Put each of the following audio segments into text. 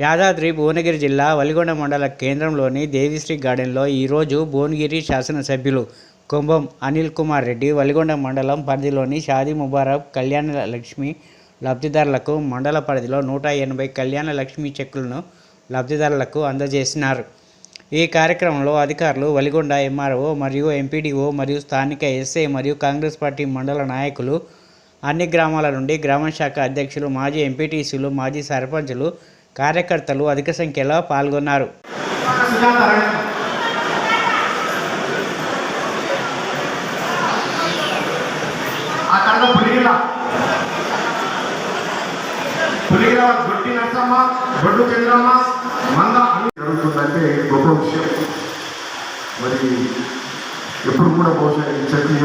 యాదాద్రి భువనగిరి జిల్లా వలిగొండ మండల కేంద్రంలోని దేవిశ్రీ గార్డెన్లో ఈరోజు భువనగిరి శాసనసభ్యులు కుంభం అనిల్ కుమార్ రెడ్డి వలిగొండ మండలం పరిధిలోని షాదీ ముబారక్ కళ్యాణ లక్ష్మి లబ్ధిదారులకు మండల పరిధిలో నూట ఎనభై కళ్యాణ లక్ష్మి చెక్కులను లబ్ధిదారులకు అందజేసినారు. ఈ కార్యక్రమంలో అధికారులు వలిగొండ ఎంఆర్ఓ మరియు ఎంపీడీఓ మరియు స్థానిక ఎస్ఐ మరియు కాంగ్రెస్ పార్టీ మండల నాయకులు అన్ని గ్రామాల నుండి గ్రామ శాఖ అధ్యక్షులు మాజీ ఎంపీటీసీలు మాజీ సర్పంచులు కార్యకర్తలు అధిక సంఖ్యలో పాల్గొన్నారు. జరుగుతుందంటే గొప్ప విషయం. మరి ఎప్పుడు కూడా బహుశా ఈ చెట్లు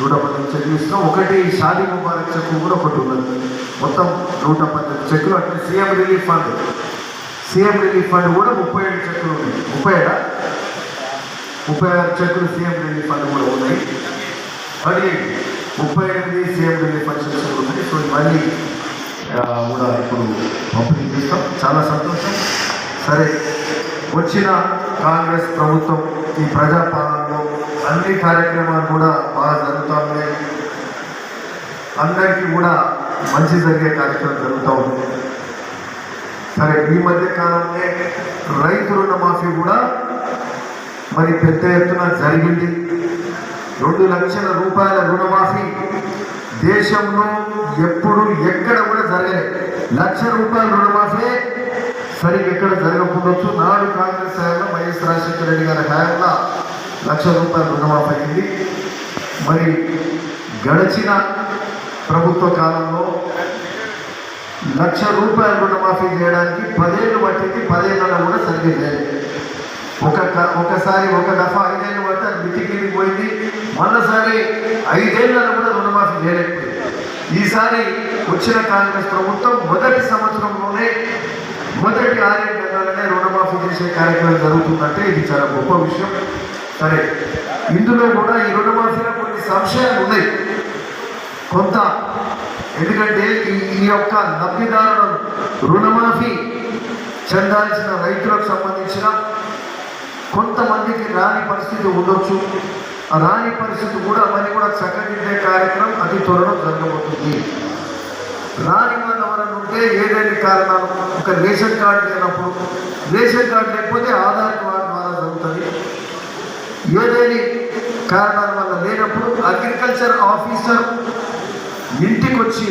నూట పద్దెనిమిది చెట్లు ఇస్తున్నాం. ఒకటి షాదీ ముబారక్ చెక్కు కూడా ఒకటి ఉన్నది. మొత్తం నూట పద్దెనిమిది చెక్కులు అంటే CM relief fund. CM relief fund కూడా ముప్పై ఏడు చెక్కులు ఉన్నాయి. ముప్పై ఏడా? ముప్పై ఆరు చెక్కులు సీఎం రిలీఫ్ ఫండ్ కూడా ఉన్నాయి. మళ్ళీ ముప్పై ఎనిమిది సీఎం రిలీఫ్ ఫంక్షన్స్ ఉన్నాయి. సో మళ్ళీ కూడా ఇప్పుడు పంపిణీ చేస్తాం. చాలా సంతోషం. సరే వచ్చిన కాంగ్రెస్ ప్రభుత్వం ఈ ప్రజాపాలనలో అన్ని కార్యక్రమాలు కూడా బాగా జరుగుతూ ఉన్నాయి అందరికీ కూడా మంచి జరిగే కార్యక్రమం జరుగుతూ ఉంది. సరే ఈ మధ్య కాలంలో రైతు రుణమాఫీ కూడా మరి పెద్ద ఎత్తున జరిగింది. రెండు లక్షల రూపాయల రుణమాఫీ దేశంలో ఎప్పుడు ఎక్కడ కూడా జరగలేదు లక్ష రూపాయల రుణమాఫీ సరిగ్గా ఎక్కడ జరగకపోవచ్చు. నాడు కాంగ్రెస్ హయాంలో వైఎస్ రాజశేఖర రెడ్డి గారి హయాంలో లక్ష రూపాయలు రుణమాఫీ అయింది. మరి గడిచిన ప్రభుత్వ కాలంలో లక్ష రూపాయలు రుణమాఫీ చేయడానికి పదేళ్ళు పట్టింది పదేళ్ళలో కూడా సరిగ్గా ఒక ఒకసారి ఒక దఫా ఐదేళ్ళు పట్టి అది మితికింది పోయింది. మొన్నసారి ఐదేళ్ళలో కూడా రుణమాఫీ చేయలేకపోయింది. ఈసారి వచ్చిన కాంగ్రెస్ ప్రభుత్వం మొదటి సంవత్సరంలోనే మొదటి ఆరేడు నెలలనే రుణమాఫీ చేసే కార్యక్రమం జరుగుతుందంటే ఇది చాలా గొప్ప విషయం. సరే. ఇందులో కూడా ఈ రుణమాఫీలో కొన్ని సంశయాలు ఉన్నాయి. కొంత ఎందుకంటే ఈ యొక్క లబ్ధిదారులను రుణమాఫీ చెందాల్సిన రైతులకు సంబంధించిన కొంతమందికి రాని పరిస్థితి ఉండొచ్చు. ఆ రాని పరిస్థితి కూడా అవన్నీ కూడా చక్కదిద్దే కార్యక్రమం అతి త్వరలో జరగబోతుంది. రాని వాళ్ళు ఎవరైనా ఉంటే ఏదైనా కారణాలు ఒక రేషన్ కార్డు లేనప్పుడు రేషన్ కార్డు లేకపోతే ఆధార్ కార్డు ద్వారా జరుగుతుంది. ఏదేని కారణాల వల్ల లేనప్పుడు అగ్రికల్చర్ ఆఫీసర్ ఇంటికి వచ్చి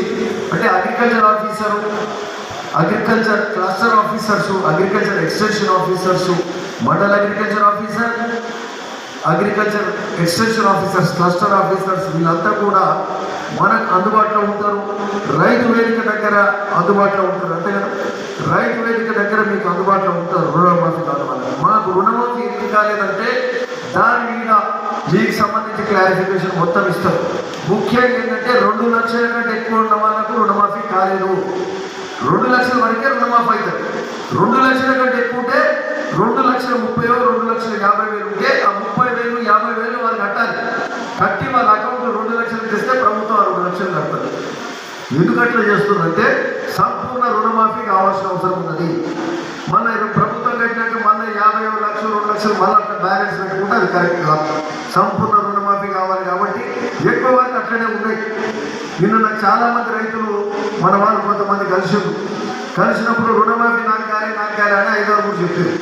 అంటే agriculture officer agriculture cluster officers agriculture extension officers మండల agriculture officer agriculture extension officers cluster officers వీళ్ళంతా కూడా మనకు అందుబాటులో ఉంటారు. రైతు వేదిక దగ్గర అందుబాటులో ఉంటారు. అంతే కదా? రైతు వేదిక దగ్గర మీకు అందుబాటులో ఉంటారు. రుణమాఫీ కాదు మనకు రుణమాఫీ ఎందుకు కాలేదంటే దాని మీద మీకు సంబంధించి క్లారిఫికేషన్ మొత్తం ఇస్తారు ముఖ్యంగా ఏంటంటే రెండు లక్షల కంటే ఎక్కువ ఉన్న వాళ్ళకు రుణమాఫీ కాలేదు. రెండు లక్షల వరకే రుణమాఫీ అవుతుంది. రెండు లక్షల కంటే ఎక్కువ ఉంటే రెండు లక్షల ముప్పై రెండు లక్షల యాభై వేలు ఉంటే ఆ ముప్పై వేలు యాభై వేలు వాళ్ళు కట్టాలి. కట్టి వాళ్ళ అకౌంట్లో రెండు లక్షలు తెస్తే ప్రభుత్వం ఆ రెండు లక్షలు కడుతుంది ఎందుకట్లా చేస్తుందంటే సంపూర్ణ రుణమాఫీ కావాల్సిన అవసరం ఉన్నది. మన ప్రభుత్వం కట్టినట్టు మన యాభై లక్షలు రెండు లక్షలు మళ్ళీ అట్లా బ్యాలెన్స్ పెట్టుకుంటే అది కరెక్ట్ కాదు. సంపూర్ణ రుణమాఫీ కావాలి కాబట్టి ఎక్కువ వరకు అట్లనే ఉన్నాయి నిన్న నాకు చాలా మంది రైతులు మన వాళ్ళు కొంతమంది కలిసి కలిసినప్పుడు రుణమాఫీ నాకు కానీ నాకు కానీ అని ఐదారు చెప్పారు.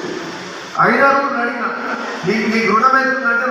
ఐదారు అడిగిన నీకు నీకు రుణం అవుతుందంటే